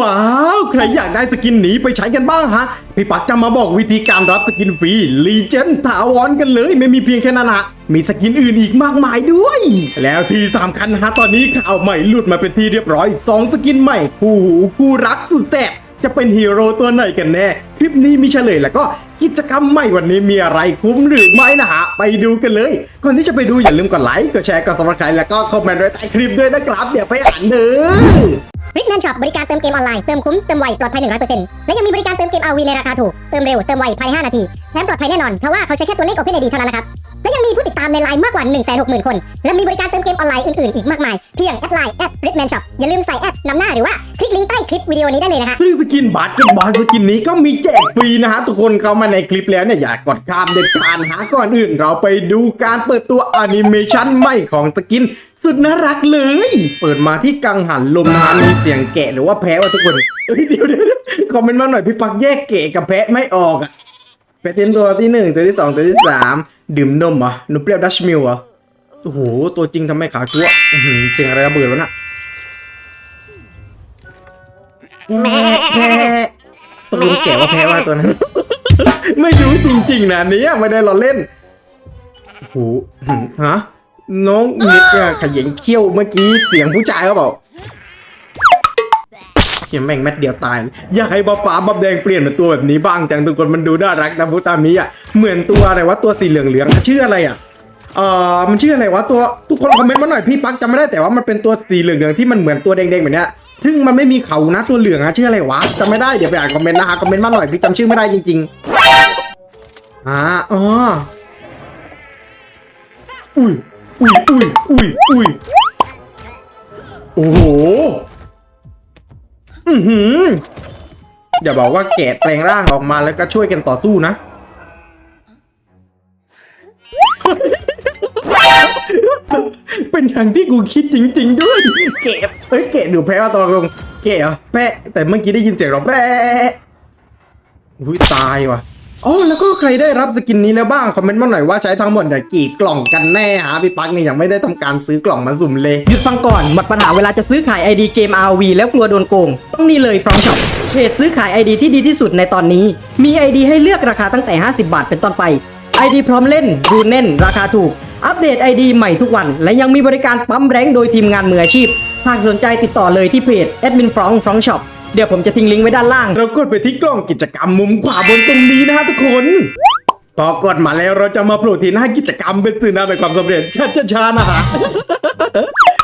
ว้าว ใครอยากได้สกินหนีไปใช้กันบ้างฮะ พี่ปักจะมาบอกวิธีการรับสกินฟรีลีเจนถาวรกันเลย ไม่มีเพียงแค่นั้นนะมีสกินอื่นอีกมากมายด้วย แล้วที่สำคัญฮะตอนนี้ข่าวใหม่หลุดมาเป็นที่เรียบร้อย 2 สกินใหม่คู่หูคู่รักสุดแซ่บจะเป็นฮีโร่ตัวไหนกันแน่ คลิปนี้มีเฉลยแล้วก็กิจกรรมใหม่วันนี้มีอะไรคุ้มหรือไม่นะฮะ ไปดูกันเลย ก่อนที่จะไปดูอย่าลืมกดไลค์ กดแชร์ กดซับสไครต์แล้วก็คอมเมนต์ไว้ใต้คลิปด้วยนะครับ เดี๋ยวไปอ่านเด้อ ริ c แมนช็อปบริการเติมเกมออนไลน์ เติมคุ้ม เติมไว ปลอดภัย 100%และยังมีบริการเติมเกม RV ในราคาถูก เติมเร็ว เติมไว ภายใน 5 นาที แถมปลอดภัยแน่นอน เพราะว่าเขาใช้แค่ตัวเลข Open ID เท่านั้นนะครับ และยังมีผู้ติดตามในไลน์มากกว่า 160,000 คน และมีบริการเติมเกมออนไลน์อื่นๆ อีกมากมาย เพียงแอดไลน์แอดริ c แมนช็อปอย่าลืมใส่แอดนำหน้าหรือว่าคลิกลิงก์ใต้คลิปวิดีโอนี้ได้เลยนะคะ ซึ่งสกินบาสเกตบอลสกินนี้ก็มีแจกฟรีนะฮะทุกคนเข้ามาในคลิปแล้วเนี่ยอย่ากดข้ามเด็ดขาดหาก่อนอื่น เราไปดูการเปิดตัวแอนิเมชันใหม่ของสกิน สุดน่ารักเลย เปิดมาที่กังหันลมนะฮะมีเสียงแกะหรือว่าแพะวะทุกคนเอ้ยเดี๋ยวเดี๋ยวเดี๋ยวคอมเมนต์มาหน่อยพี่ปักแยกแกะกับแพะไม่ออกอะแพะเต็นตัวที่หนึ่งตัวที่สองตัวที่สามดื่มนมเหรอะนมเปรี้ยวดัชมิลเหรอโอ้โหตัวจริงทำไมขาวจั๊วะอื้อหือเสียงอะไรระเบิดวะน่ะแม่แพ้ตกลงแกว่าแพ้ว่าตัวนั้น ไม่รู้จริงๆนะเนี่ยไม่ได้เราเล่นโอ้โหฮะ น้องนิดเนี่ยขยันเขี้ยวเมื่อกี้เสียงผู้ชายเขาบอกเหี้ยังแม่งแมทเดียวตาย อยากให้บัฟฟ้าบัฟแดงเปลี่ยนเป็นตัวแบบนี้บ้างจังทุกคนมันดูน่ารักนะพูตามนี้อะเหมือนตัวอะไรวะตัวสีเหลืองๆอะชื่ออะไรอะเออมันชื่ออะไรวะตัวทุกคนคอมเมนต์มาหน่อยพี่ปักจำไม่ได้แต่ว่ามันเป็นตัวสีเหลืองๆที่มันเหมือนตัวแดงๆแบบเนี้ยซึ่งมันไม่มีเขานะตัวเหลืองอะชื่ออะไรวะจำไม่ได้เดี๋ยวไปอ่านคอมเมนต์นะฮะคอมเมนต์มาหน่อยพี่จำชื่อไม่ได้จริงๆอ่าอ๋ออุ้ย อุ้ยอุ้ยอุ้ยอุ้ยโอ้โห อือหืออย่าบอกว่าแกะแปลงร่างออกมาแล้วก็ช่วยกันต่อสู้นะ เป็นอย่างที่กูคิดจริง ๆ ด้วยเกะเอ้ยเกะหรือแพ้ว่าตอนลงเกะเหรอแปะแต่เมื่อกี้ได้ยินเสียงร้องแปะอุ้ยตายว่ะ อ๋อแล้วก็ใครได้รับสกินนี้แล้วบ้าง คอมเมนต์มาหน่อยว่าใช้ทั้งหมดเนี่ยกี่กล่องกันแน่ฮะพี่ปักเนี่ยยังไม่ได้ทำการซื้อกล่องมาสุ่มเลยหยุดฟังก่อนหมดปัญหาเวลาจะซื้อขาย ID เกม RV แล้วกลัวโดนโกง ต้องนี่เลย From Shop เพจซื้อขาย ID ที่ดีที่สุดในตอนนี้ มี ID ให้เลือกราคาตั้งแต่ 50 บาทเป็นต้นไป ID พร้อมเล่นรูเน่น ราคาถูก อัปเดต ID ใหม่ทุกวัน และยังมีบริการปั๊มแรงโดยทีมงานมืออาชีพหากสนใจติดต่อเลยที่เพจ Admin From From Shop เดี๋ยวผมจะทิ้งลิงก์ไว้ด้านล่าง เรากดไปที่กล้องกิจกรรมมุมขวาบนตรงนี้นะฮะทุกคนพอกดมาแล้วเราจะมาโผล่ที่หน้ากิจกรรมเป็นสื่อหน้าในความสำเร็จช้าๆนะฮะ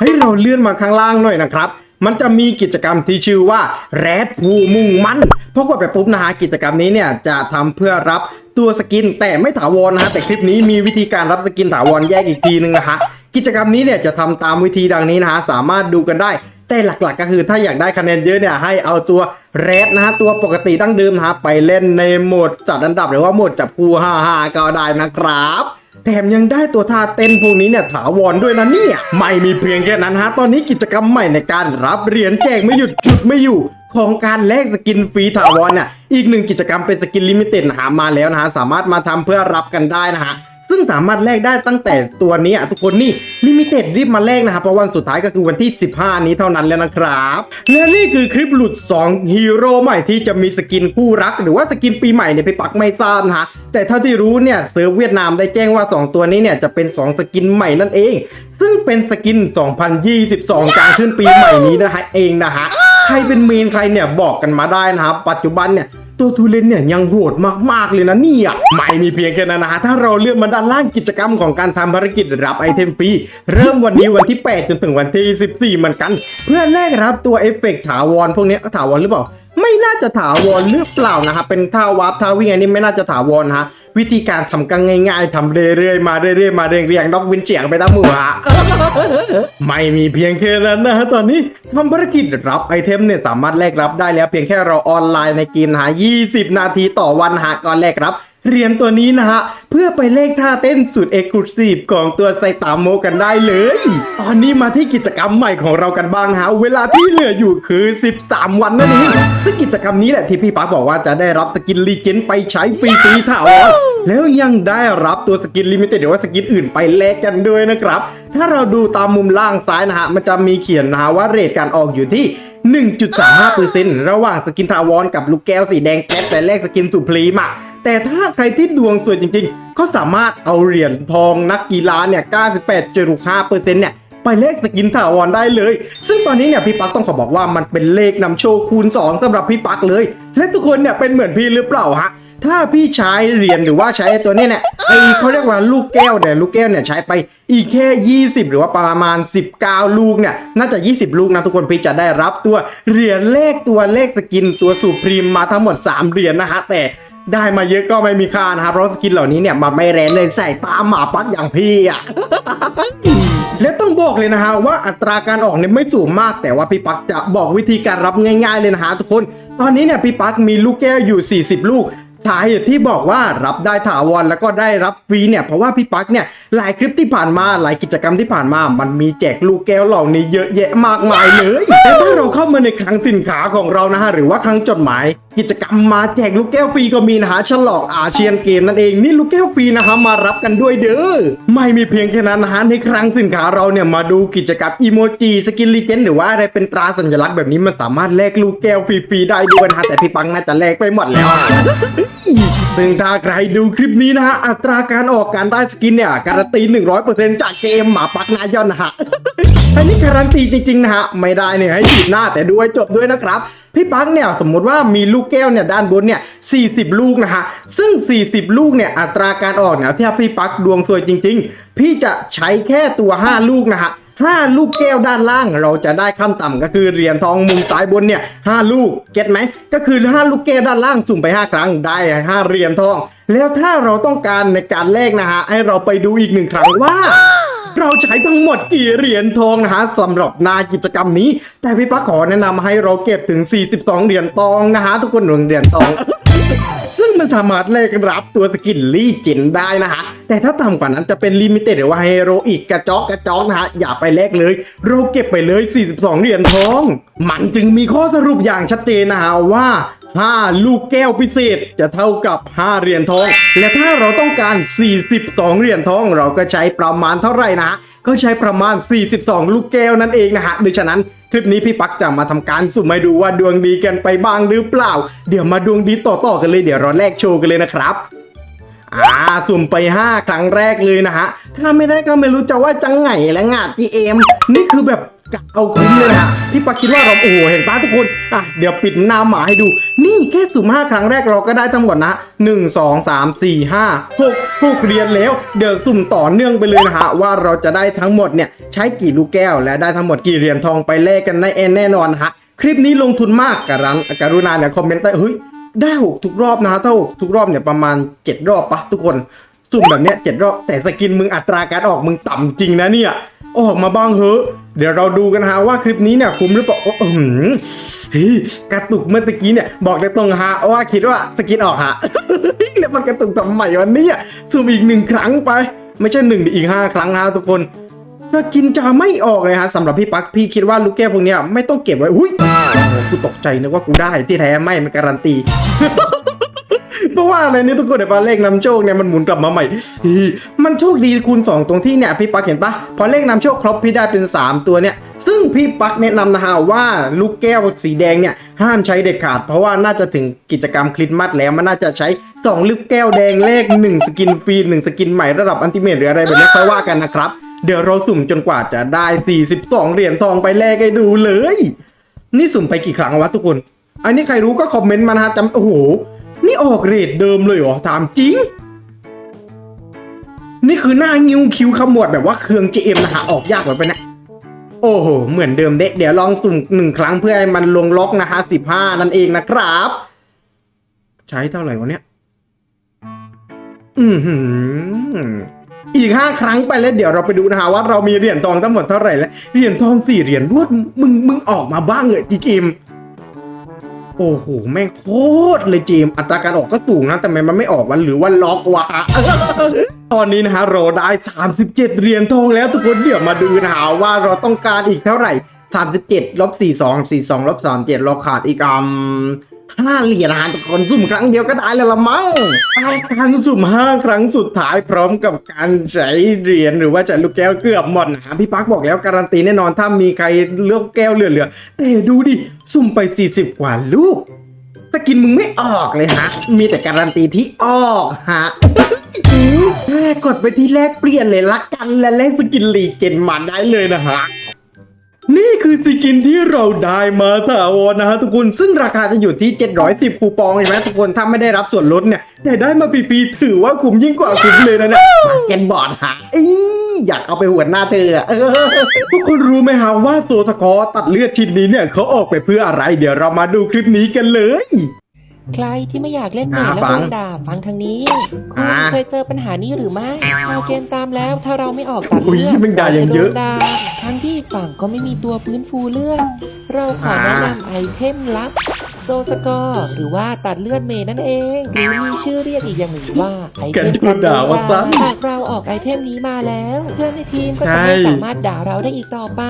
ให้เราเลื่อนมาข้างล่างหน่อยนะครับมันจะมีกิจกรรมที่ชื่อว่าแรดภูมุ่งมั่นพอกดไปปุ๊บนะฮะกิจกรรมนี้เนี่ยจะทำเพื่อรับตัวสกิน แต่ไม่ถาวรนะฮะแต่คลิปนี้มีวิธีการรับสกินถาวรแยกอีกทีนึงนะฮะกิจกรรมนี้เนี่ยจะทำตามวิธีดังนี้นะฮะสามารถดูกันได้ แต่หลักๆก็คือถ้าอยากได้คะแนนเยอะเนี่ยให้เอาตัวแรดนะฮะตัวปกติตั้งเดิมนะฮะไปเล่นในโหมดจัดอันดับหรือว่าโหมดจับคู่5-5ก็ได้นะครับแถมยังได้ตัวท่าเต้นพวกนี้เนี่ยถาวรด้วยนะเนี่ยไม่มีเพียงแค่นั้นฮะตอนนี้กิจกรรมใหม่ในการรับเหรียญแจกไม่หยุดจุดไม่อยู่ของการแลกสกินฟรีถาวรเนี่ยอีกหนึ่งกิจกรรมเป็นสกินลิมิเต็ดนะฮะมาแล้วนะฮะสามารถมาทำเพื่อรับกันได้นะฮะ ซึ่งสามารถแลกได้ตั้งแต่ตัวนี้อะทุกคนนี่ลิมิเต็ดรีบมาแลกนะครับเพราะวันสุดท้ายก็คือวันที่ 15 นี้เท่านั้นแล้วนะครับ และนี่คือคลิปหลุด 2 ฮีโร่ใหม่ที่จะมีสกินคู่รัก หรือว่าสกินปีใหม่เนี่ยไปปักไม่ทราบนะฮะแต่เท่าที่รู้เนี่ยเซิร์ฟเวียดนามได้แจ้งว่า 2 ตัวนี้เนี่ยจะเป็น 2 สกินใหม่นั่นเอง ซึ่งเป็นสกิน 2022 กลางขึ้นปีใหม่นี้นะฮะเองนะฮะใครเป็นเมนใครเนี่ยบอกกันมาได้นะครับปัจจุบันเนี่ย ตัวทูเลนเนี่ยยังโหดมาก ๆ เลยนะเนี่ยไม่มีเพียงแค่นั้นนะฮะถ้าเราเลื่อนมาด้านล่างกิจกรรมของการทำภารกิจรับไอเทมฟรีเริ่มวันนี้วันที่ 8 จนถึงวันที่ 14เหมือนกัน เพื่อแลกรับตัวเอฟเฟกต์ถาวรพวกนี้ถาวรหรือเปล่า ไม่น่าจะถาวรหรือเปล่านะครับเป็นท่าวาร์ปท่าวิ่งอันนี้ไม่น่าจะถาวรนะฮะ วิธีการทำกันง่ายๆทำเรื่อยๆมาเรื่อยๆมาเรียงๆนอกวินเฉียงไปตั้งหมู่ฮะ ไม่มีเพียงแค่นั้นนะฮะตอนนี้ทำภารกิจรับไอเทมเนี่ยสามารถแลกรับได้แล้วเพียงแค่เราออนไลน์ในเกมหา 20 นาทีต่อวันหาก่อนแลกรับ เหรียญตัวนี้นะฮะ เพื่อไปเลขท่าเต้นสุดเอกลุศิฟของตัวไซตามโมกันได้เลย ตอนนี้มาที่กิจกรรมใหม่ของเรากันบ้างฮะ เวลาที่เหลืออยู่คือ 13 วันนั่นเองซึ่งกิจกรรมนี้แหละที่พี่ป๊าบอกว่าจะได้รับสกินลีเจนไปใช้ฟรีๆถาวรแล้วยังได้รับตัวสกินลิมิเต็ดหรือว่าสกินอื่นไปแลกกันด้วยนะครับ ถ้าเราดูตามมุมล่างซ้ายนะฮะ มันจะมีเขียนนะฮะว่าเรทการออกอยู่ที่1.35%ระหว่างสกินทาวอนกับลูกแก้วสีแดงแป๊ดแต่แลกสกินสุพรีมอะ แต่ถ้าใครที่ดวงสวยจริงๆ ก็สามารถเอาเหรียญทองนักกีฬาเนี่ย 98.5%เนี่ยไปเลขสกินถาวรได้เลย ซึ่งตอนนี้เนี่ยพี่ปักต้องขอบอกว่ามันเป็นเลขนำโชคคูณ 2สำหรับพี่ปักเลย และทุกคนเนี่ยเป็นเหมือนพี่หรือเปล่าฮะ ถ้าพี่ใช้เหรียญหรือว่าใช้ตัวเนี้เนี่ยไอเขาเรียกว่าลูกแก้วเนี่ยลูกแก้วเนี่ยใช้ไปอีกแค่ 20 หรือว่าประมาณ 19 ลูกเนี่ยน่าจะ 20 ลูกนะทุกคนพี่จะได้รับตัวเหรียญเลขตัวเลขสกินตัวสูพรีมมาทั้งหมด 3 เหรียญนะฮะแต่ ได้มาเยอะก็ไม่มีค่านะครับเพราะสกินเหล่านี้เนี่ยมันไม่แรงเลยใส่ตามหมาปักอย่างพี่อะ และต้องบอกเลยนะฮะว่าอัตราการออกเนี่ยไม่สูงมาก แต่ว่าพี่ปักจะบอกวิธีการรับง่าย ๆเลยนะฮะทุกคน ตอนนี้เนี่ยพี่ปักมีลูกแก้วอยู่ 40 ลูกสาเหตุที่บอกว่ารับได้ถาวรแล้วก็ได้รับฟรีเนี่ยเพราะว่าพี่ปักเนี่ยหลายคลิปที่ผ่านมาหลายกิจกรรมที่ผ่านมา มันมีแจกลูกแก้วเหล่านี้เยอะแยะมากมายเลยแต่ถ้าเราเข้ามาในคลังสินค้าของเรานะฮะหรือว่าคลังจดหมาย กิจกรรมมาแจกลูกแก้วฟรีก็มีนะฮะฉลองอาเซียนเกมนั่นเองนี่ลูกแก้วฟรีนะฮะมารับกันด้วยเด้อไม่มีเพียงแค่นั้นนะฮะในคลังสินค้าเราเนี่ยมาดูกิจกรรมอีโมจิสกินลีเจนหรือว่าอะไรเป็นตราสัญลักษณ์แบบนี้มันสามารถแลกลูกแก้วฟรีๆได้ด้วยนะฮะแต่พี่ปังน่าจะแลกไปหมดแล้วซึ่งถ้าใครดูคลิปนี้นะฮะอัตราการออกการได้สกินเนี่ยการันตี 100%จากเกมหมาปักนายอนนะฮะอันนี้การันตีจริงๆนะฮะไม่ได้เนี่ยให้จีบหน้าแต่ดูให้จบด้วยนะครับพี่ปักเนี่ยสมมติว่ามีลูกแก้วเนี่ยด้านบนเนี่ย 40 ลูกนะฮะซึ่ง 40 ลูกเนี่ยอัตราการออกเนี่ยถ้าพี่ปักดวงสวยจริง ๆ พี่จะใช้แค่ตัว 5 ลูกนะฮะห้าลูกแก้วด้านล่างเราจะได้ขั้นต่ำก็คือเหรียญทองมุมซ้ายบนเนี่ยห้าลูกเก็ตไหมก็คือห้าลูกแก้วด้านล่างสุ่มไป 5 ครั้งได้ห้าเหรียญทอง แล้วถ้าเราต้องการในการแลกนะฮะให้เราไปดูอีกหนึ่งครั้งว่า เราใช้ทั้งหมดกี่เหรียญทองนะฮะสำหรับนากิจกรรมนี้ แต่พี่ปักขอแนะนำให้เราเก็บถึง 42 เหรียญทองนะฮะทุกคนหนึ่งเหรียญทองซึ่งมันสามารถแลกรับตัวสกินลีเจนได้นะฮะ แต่ถ้าต่ำกว่านั้นจะเป็นลิมิเต็ดหรือว่าเฮโรอีกกระจอกกระจอกนะฮะ อย่าไปแลกเลย เราเก็บไปเลย 42 เหรียญทอง มันจึงมีข้อสรุปอย่างชัดเจนนะฮะว่า 5 ลูกแก้วพิเศษ จะเท่ากับ 5 เหรียญทอง และถ้าเราต้องการ 42 เหรียญทอง เราก็ใช้ประมาณเท่าไหร่นะ ก็ใช้ประมาณ 42 ลูกแก้วนั่นเองนะฮะดังฉะนั้นคลิปนี้พี่ปักจะมาทำการสุ่มให้ดูว่าดวงดีกันไปบ้างหรือเปล่า เดี๋ยวมาดวงดีต่อๆกันเลยเดี๋ยวเราแลกโชว์กันเลยนะครับอ่าสุ่มไป 5 ครั้งแรกเลยนะฮะ ถ้าไม่ได้ก็ไม่รู้จะว่าจังไงและงาดจีเอ็มนี่คือแบบ กะเอาคุ้มเลยฮะพี่ปักคิดว่าเราโอ้โหเห็นป้าทุกคนอะเดี๋ยวปิดหน้าหมาให้ดู นี่แค่สุ่ม5ครั้งแรกเราก็ได้ทั้งหมดนะ1 2 3 4 5 6 6เหรียญแล้ว เดี๋ยวสุ่มต่อเนื่องไปเลยนะฮะว่าเราจะได้ทั้งหมดเนี่ยใช้กี่ลูกแก้ว และได้ทั้งหมดกี่เหรียญทองไปแลกกันในแน่นอนฮะคลิปนี้ลงทุนมากกรันกรุณาเนี่ยคอมเมนต์ใต้เฮ้ยได้หกทุกรอบนะฮะถ้าหกทุกรอบเนี่ยประมาณ7รอบปะทุกคนสุ่มแบบเนี้ยเจ็ดรอบแต่สกินมึงอัตราการออกมึงต่ำจริงนะเนี่ยออกมาบ้างเถอะ เดี๋ยวเราดูกันฮะว่าคลิปนี้เนี่ยคุ้มหรือเปล่าโอ้อื้อหือเฮ้ยกระตุกเมื่อตะกี้เนี่ยบอกเลยตรงฮะว่าคิดว่าสกินออกฮะแล้วมันกระตุกทำไมวันนี้สุ่มอีกหนึ่งครั้งไป ไม่ใช่หนึ่งอีกห้าครั้งฮะทุกคนสกินจะไม่ออกเลยฮะสำหรับพี่ปักพี่คิดว่าลูกแก้วพวกเนี้ยไม่ต้องเก็บไว้อุ้ยกูตกใจนึกว่ากูได้ที่แท้ไม่มันการันตี เพราะว่าอะไรเนี่ยทุกคนเดี๋ยวพอเลขนำโชคเนี่ยมันหมุนกลับมาใหม่มันโชคดีคูณ 2 ตรงที่เนี่ยพี่ปักเห็นปะพอเลขนำโชคครบพี่ได้เป็น 3 ตัวเนี่ยซึ่งพี่ปักแนะนำนะฮะว่าลูกแก้วสีแดงเนี่ยห้ามใช้เด็ดขาด เพราะว่าน่าจะถึงกิจกรรมคริสต์มาสแล้วมันน่าจะใช้2ลูกแก้วแดงเลข 1 สกินฟรี1สกินใหม่ระดับอันติเมทหรืออะไรแบบนี้ค่อยว่ากันนะครับเดี๋ยวเราสุ่มจนกว่าจะได้ 42 เหรียญทองไปแลกให้ดูเลย นี่สุ่มไปกี่ครั้งวะทุกคน อันนี้ใครรู้ก็คอมเมนต์มานะฮะจำโอ้โห นี่ออกเรทเดิมเลยเหรอถามจริง นี่คือหน้างิ้วคิ้วขมวดแบบว่าเครื่อง GM นะฮะออกยากกว่าไปนะ โอ้โห เหมือนเดิมเดะเดี๋ยวลองสุ่มหนึ่งครั้งเพื่อให้มันลงล็อกนะฮะสิบห้านั่นเองนะครับ ใช้เท่าไหร่วะเนี่ย อือหืออีกห้าครั้งไปแล้วเดี๋ยวเราไปดูนะฮะว่าเรามีเหรียญทองทั้งหมดเท่าไหร่แล้วเหรียญทองสี่เหรียญรวดมึงมึงออกมาบ้างเหรอจีจิม โอ้โหแม่งโคตรเลยจีมอัตราการออกก็สูงนะแต่ทำไมมันไม่ออกวันหรือว่าล็อกวะตอนนี้นะฮะเราได้ 37 เหรียญทองแล้วทุกคนเดี๋ยวมาดูนะฮะว่าเราต้องการอีกเท่าไหร่ 37ลบ42 42ลบ37เราขาดอีกอืม ห้าเหรียญนะฮะทุกคนสุ่มครั้งเดียวก็ได้แล้วละมั้งการสุ่มห้าครั้งสุดท้ายพร้อมกับการใช้เหรียญหรือว่าใช้ลูกแก้วเกือบหมดนะฮะพี่ปักบอกแล้วการันตีแน่นอนถ้ามีใครเลือกแก้วเหลือๆแต่ดูดิ สุ่มไป 40 กว่าลูกสกินมึงไม่ออกเลยฮะ มีแต่การันตีที่ออกฮะแค่กดไปที่แรกเปลี่ยนเลยละกันและแลกสกินลีเจนมาได้เลยนะฮะ นี่คือสกินที่เราได้มาถาวรนะฮะทุกคน ซึ่งราคาจะอยู่ที่ 710 คูปองเห็นไหมทุกคนถ้าไม่ได้รับส่วนลดเนี่ย แต่ได้มาฟรีๆถือว่าคุ้มยิ่งกว่าคุ้มเลยนะเนี่ยมาเก็ตบอร์ดฮะอีอยากเอาไปหัวหน้าเธออะเออทุกคนรู้ไหมฮะว่าตัวสกอร์ตัดเลือดชิ้นนี้เนี่ยเขาออกไปเพื่ออะไร เดี๋ยวเรามาดูคลิปนี้กันเลย ใครที่ไม่อยากเล่นเมอ่าทและฟัโดงนด่าฟังทางนี้ คุณอ่าเคยเจอปัญหานี้หรือไม่พอเกมตามแล้ว ถ้าเราไม่ออกตัดอุ๊ยเลือดมึงด่าอย่างเยอะรจโดนด่าทั้งที่อีกฝั่งก็ไม่มีตัวฟื้นฟูเลือดเราขอแนะนำไอเทมลับโซสกอร์หรือว่าตัดเลือดเมทนั่นเองหรือมีชื่อเรียกอีกอย่างหนึ่งว่าไอเทมแกโดนด่าว่าซะหากเราออกไอเทมนี้มาแล้ว เพื่อนในทีมก็จะใช่ไม่สามารถด่าเราได้อีกต่อไป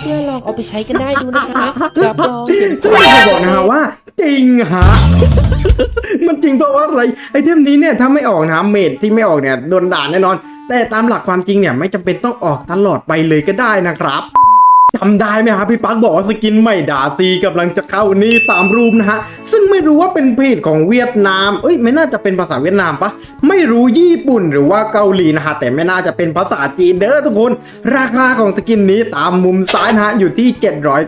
เพื่อนๆลองเอาไปใช้กันได้ดูนะคะรับรองเห็นผซึ่งลผมจะบอกนะฮะว่า จริงฮะ มันจริงเพราะว่าอะไร ไอเทมนี้เนี่ยถ้าไม่ออกนะเมดที่ไม่ออกเนี่ยโดนด่าแน่นอน แต่ตามหลักความจริงเนี่ยไม่จำเป็นต้องออกตลอดไปเลยก็ได้นะครับจำได้ไหมครับพี่ปักบอกว่าสกินใหม่ด่าซีกำลังจะเข้านี่ตามรูปนะฮะ ซึ่งไม่รู้ว่าเป็นเพจของเวียดนาม เอ้ยไม่น่าจะเป็นภาษาเวียดนามปะไม่รู้ญี่ปุ่นหรือว่าเกาหลีนะฮะแต่ไม่น่าจะเป็นภาษาจีนเด้อทุกคน ราคาของสกินนี้ตามมุมซ้ายนะฮะอยู่ที่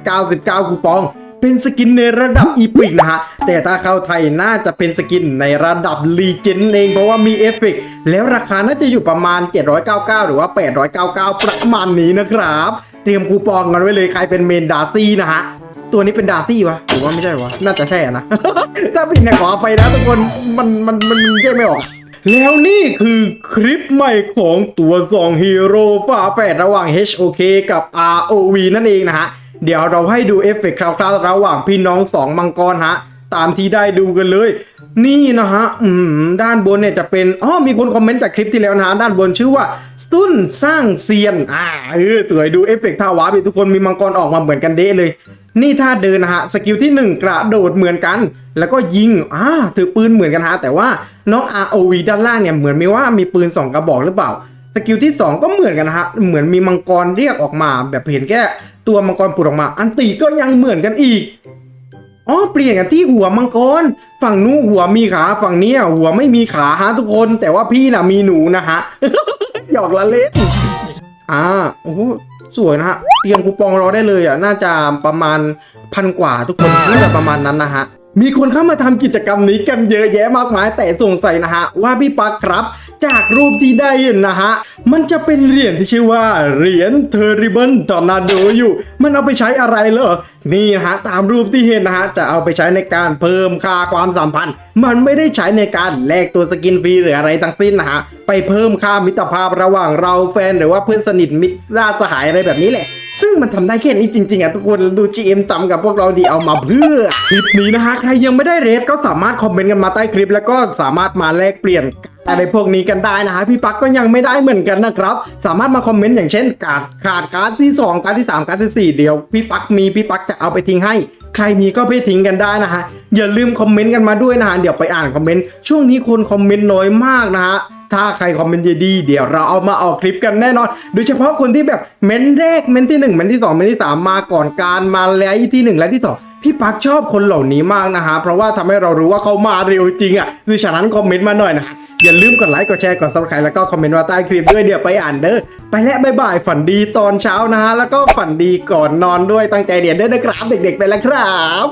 799 คูปอง เป็นสกินในระดับอีพิกนะฮะ แต่ถ้าเข้าไทยน่าจะเป็นสกินในระดับลีเจนเองเพราะว่ามีเอฟเฟกต์แล้วราคาน่าจะอยู่ประมาณ 799 หรือว่า 899 ประมาณนี้นะครับ เตรียมคูปองกันไว้เลยใครเป็นเมนดาซี่นะฮะตัวนี้เป็นดาซี่วะหรือว่าไม่ใช่วะ น่าจะใช่นะ ถ้าผิดเนี่ยขอไปนะทุกคน มัน มัน มันแยกไม่ออกอะแล้วนี่คือคลิปใหม่ของตัวสองฮีโร่ฝาแฝดระหว่าง HOK กับ ROV นั่นเองนะฮะ เดี๋ยวเราให้ดูเอฟเฟกต์คร่าวๆระหว่างพี่น้องสองมังกรฮะ ตามที่ได้ดูกันเลย นี่นะฮะอืมด้านบนเนี่ยจะเป็นอ๋อมีคนคอมเมนต์จากคลิปที่แล้วนะฮะด้านบนชื่อว่าสุนสร้างเซียนอ่าเออสวยดูเอฟเฟกต์ท่าวาร์ปดิทุกคนมีมังกรออกมาเหมือนกันเด้เลยนี่ท่าเดินนะฮะสกิลที่ 1 กระโดดเหมือนกัน แล้วก็ยิงอ่าถือปืนเหมือนกันฮะแต่ว่าน้อง ROV ด้านล่างเนี่ยเหมือนมีว่ามีปืน 2 กระบอกหรือเปล่า สกิลที่ 2 ก็เหมือนกันนะฮะเหมือนมีมังกรเรียกออกมาแบบเห็นแค่ ตัวมังกรผุดออกมา อันตีก็ยังเหมือนกันอีกอ๋อเปลี่ยนกันที่หัวมังกร ฝั่งนู้นหัวมีขาฝั่งนี้หัวไม่มีขาฮะทุกคน แต่ว่าพี่น่ะมีหนูนะฮะหยอกละเล่นอ่าโอ้โหสวยนะฮะเตรียมคูปองรอได้เลยอะน่าจะประมาณพันกว่าทุกคนน่าจะประมาณนั้นนะฮะมีคนเข้ามาทำกิจกรรมนี้กันเยอะแยะมากมายแต่สงสัยนะฮะว่าพี่ปักครับ จากรูปที่ได้เห็นนะฮะ มันจะเป็นเหรียญที่ชื่อว่าเหรียญเทอริเบิลตอร์นาโดอยู่ มันเอาไปใช้อะไรเหรอ นี่นะฮะตามรูปที่เห็นนะฮะจะเอาไปใช้ในการเพิ่มค่าความสัมพันธ์ มันไม่ได้ใช้ในการแลกตัวสกินฟรีหรืออะไรทั้งสิ้นนะฮะไปเพิ่มค่ามิตรภาพระหว่างเราแฟนหรือว่าเพื่อนสนิทมิตรญาติสหายอะไรแบบนี้แหละซึ่งมันทำได้แค่นี้จริงๆอะทุกคนดู GM จำกับพวกเราดีเอามาเพื่อคลิปนี้นะฮะใครยังไม่ได้เรทก็สามารถคอมเมนต์กันมาใต้คลิป แล้วก็สามารถมาแลกเปลี่ยนอะไรพวกนี้กันได้นะฮะพี่ปักก็ยังไม่ได้เหมือนกันนะครับ สามารถมาคอมเมนต์อย่างเช่น การขาดการ์ดที่ 2 การ์ดที่ 3 การ์ดที่4เดียวพี่ปักมีพี่ปักจะเอาไปทิ้งให้ ใครมีก็ไปทิ้งกันได้นะฮะอย่าลืมคอมเมนต์กันมาด้วยนะฮะเดี๋ยวไปอ่านคอมเมนต์ช่วงนี้คนคอมเมนต์น้อยมากนะฮะถ้าใครคอมเมนต์ดีเดี๋ยวเราเอามาออกคลิปกันแน่นอน โดยเฉพาะคนที่แบบเม้นแรกเม้นที่ 1 เม้นที่ 2 เม้นที่ 3 มาก่อนการมาแล้วที่ 1 และที่ 2 พี่ปักชอบคนเหล่านี้มากนะฮะ เพราะว่าทำให้เรารู้ว่าเขามาเร็วจริงอะคือฉะนั้นคอมเมนต์มาหน่อยนะอย่าลืมกดไลค์ กดแชร์ กด subscribe แล้วก็คอมเมนต์มาใต้คลิปด้วยเดี๋ยวไปอ่านเด้อ ไปแล้วบายบายฝันดีตอนเช้านะฮะ แล้วก็ฝันดีก่อนนอนด้วยตั้งใจเรียนด้วยนะครับ เด็กๆไปแล้วครับ